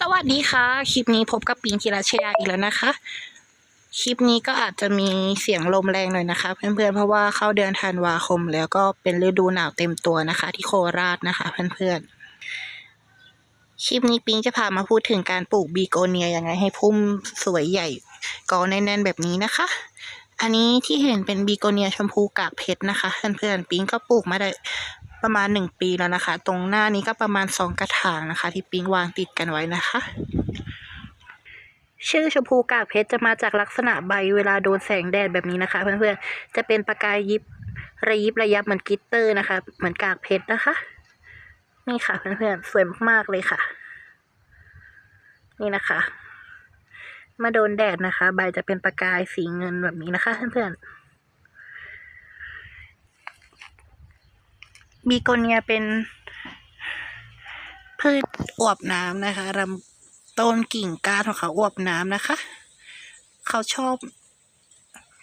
สวัสดีค่ะ คลิปนี้พบกับปิงกีราชยาอีกแล้วนะคะ คลิปนี้ก็อาจจะมีเสียงลมแรงหน่อยนะคะ เพื่อนๆเพราะว่าเข้าเดือนธันวาคม แล้วก็เป็นฤดูหนาวเต็มตัวนะคะ ที่โคราชนะคะ เพื่อนๆคลิปนี้ปิงจะพามาพูดถึงการปลูกบีโกเนียยังไงให้พุ่มสวยใหญ่กอแน่นๆแบบนี้นะคะ อันนี้ที่เห็นเป็นบีโกเนียชมพูกากเพชรนะคะ เพื่อนๆปิงก็ปลูกมาได้ ประมาณหนึ่งปีแล้วนะคะ ตรงหน้านี้ก็ประมาณสองกระถางนะคะ ที่ปิ้งวางติดกันไว้นะคะ ชื่อชมพูกากเพชรจะมาจากลักษณะใบเวลาโดนแสงแดดแบบนี้นะคะ เพื่อนๆจะเป็นประกายยิบระยิบระยับเหมือนกิตเตอร์นะคะ เหมือนกากเพชรนะคะ นี่ค่ะเพื่อนๆสวยมากๆเลยค่ะ นี่นะคะมาโดนแดดนะคะ ใบจะเป็นประกายสีเงินแบบนี้นะคะเพื่อนๆ บีโกเนียเป็นพืชอวบน้ำนะคะลำต้นกิ่งก้านของเขาอวบน้ำนะคะ เขาชอบ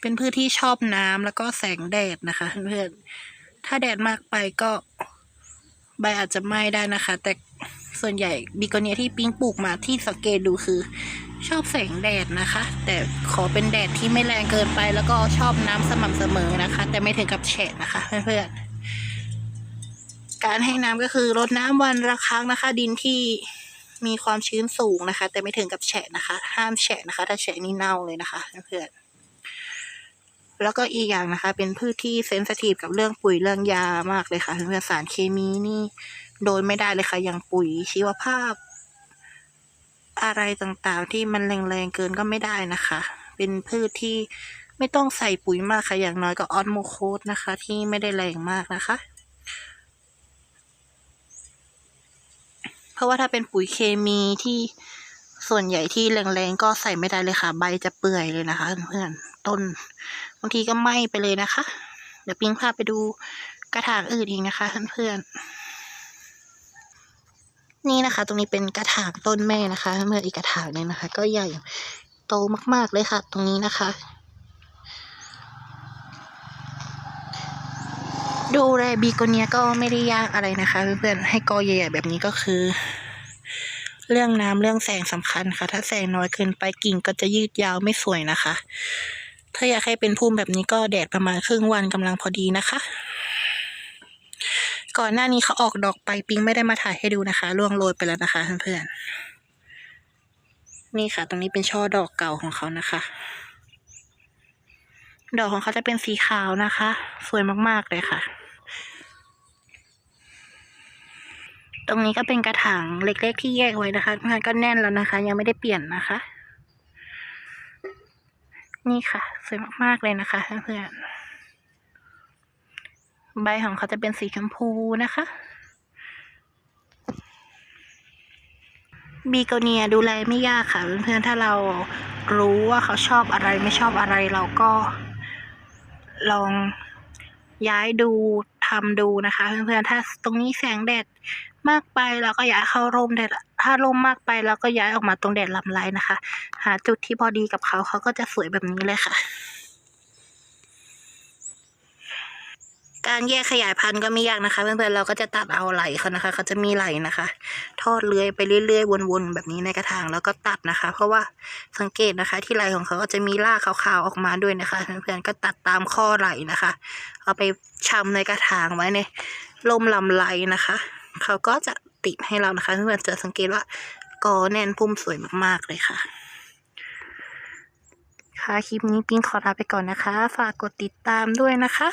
เป็นพืชที่ชอบน้ำแล้วก็แสงแดดนะคะเพื่อนๆถ้าแดดมากไปก็ใบอาจจะไหม้ได้นะคะ แต่ส่วนใหญ่บีโกเนียที่ปิ้งปลูกมาที่สังเกตดูคือ ชอบแสงแดดนะคะ แต่ขอเป็นแดดที่ไม่แรงเกินไป แล้วก็ชอบน้ำสม่ำเสมอนะคะ แต่ไม่ถึงกับแฉะนะคะเพื่อนๆ การให้น้ำก็คือรดน้ำวันละครั้งนะคะ ดินที่มีความชื้นสูงนะคะ แต่ไม่ถึงกับแฉะนะคะ ห้ามแฉะนะคะ ถ้าแฉะนี่เน่าเลยนะคะเพื่อนแล้วก็อีกอย่างนะคะ เป็นพืชที่เซนสทีฟกับเรื่องปุ๋ยเรื่องยามากเลยค่ะเพื่อนสารเคมีนี่โดนไม่ได้เลยค่ะอย่างปุ๋ยชีวภาพ อะไรต่างๆ ที่มันแรงๆเกินก็ไม่ได้นะคะ เป็นพืชที่ไม่ต้องใส่ปุ๋ยมากค่ะอย่างน้อยก็ออสโมโคสนะคะ ที่ไม่ได้แรงมากนะคะ เพราะว่าถ้าเป็นปุ๋ยเคมีที่ส่วนใหญ่ที่แรงๆก็ใส่ไม่ได้เลยค่ะ ใบจะเปื่อยเลยนะคะเพื่อนๆต้นบางทีก็ไหม้ไปเลยนะคะ เดี๋ยวปิ้งพาไปดูกระถางอื่นอีกนะคะเพื่อนๆนี่นะคะ ตรงนี้เป็นกระถางต้นแม่นะคะเมื่ออีกกระถางนึงนะคะ ก็ใหญ่โตมากๆเลยค่ะ ตรงนี้นะคะ ดูแลบีโกเนียก็ไม่ได้ยากอะไรนะคะเพื่อนๆให้กอใหญ่ๆแบบนี้ก็คือ เรื่องน้ำเรื่องแสงสำคัญค่ะ ถ้าแสงน้อยเกินไปกิ่งก็จะยืดยาวไม่สวยนะคะ ถ้าอยากให้เป็นพุ่มแบบนี้ก็แดดประมาณครึ่งวันกำลังพอดีนะคะ ก่อนหน้านี้เขาออกดอกไปปิงไม่ได้มาถ่ายให้ดูนะคะล่วงโรยไปแล้วนะคะเพื่อนๆนี่ค่ะ ตรงนี้เป็นช่อดอกเก่าของเขานะคะดอกของเขาจะเป็นสีขาวนะคะ สวยมาก ๆ เลยค่ะ ตรงนี้ก็เป็นกระถางเล็กๆที่แยกไว้นะคะงานก็แน่นแล้วนะคะ ยังไม่ได้เปลี่ยนนะคะ นี่ค่ะ สวยมากๆเลยนะคะเพื่อนๆใบของเขาจะเป็นสีชมพูนะคะบีโกเนียดูแลไม่ยากค่ะเพื่อนๆถ้าเรารู้ว่าเขาชอบอะไรไม่ชอบอะไรเราก็ลองย้ายดู ทำดูนะคะเพื่อนๆถ้าตรงนี้แสงแดดมากไปเราก็ย้ายเข้าร่มแดดถ้าร่มมากไปเราก็ย้ายออกมาตรงแดดลำไรนะคะ หาจุดที่พอดีกับเขาเขาก็จะสวยแบบนี้เลยค่ะ การแยกขยายพันธุ์ก็ไม่ยากนะคะ เพื่อนๆเราก็จะตัดเอาไหลเขานะคะเขาจะมีไหลนะคะ ทอดเลื้อยไปเรื่อยๆวนๆแบบนี้ในกระถางแล้วก็ตัดนะคะ เพราะว่าสังเกตนะคะ ที่ไหลของเขาก็จะมีรากขาวๆออกมาด้วยนะคะ เพื่อนๆก็ตัดตามข้อไหลนะคะ เอาไปชำในกระถางไว้ในร่มลำไรนะคะเขาก็จะติดให้เรานะคะ เพื่อนๆจะสังเกตว่ากอแน่นพุ่มสวยมากๆเลยค่ะค่ะคลิปนี้ปิ้งขอลาไปก่อนนะคะ ฝากกดติดตามด้วยนะคะ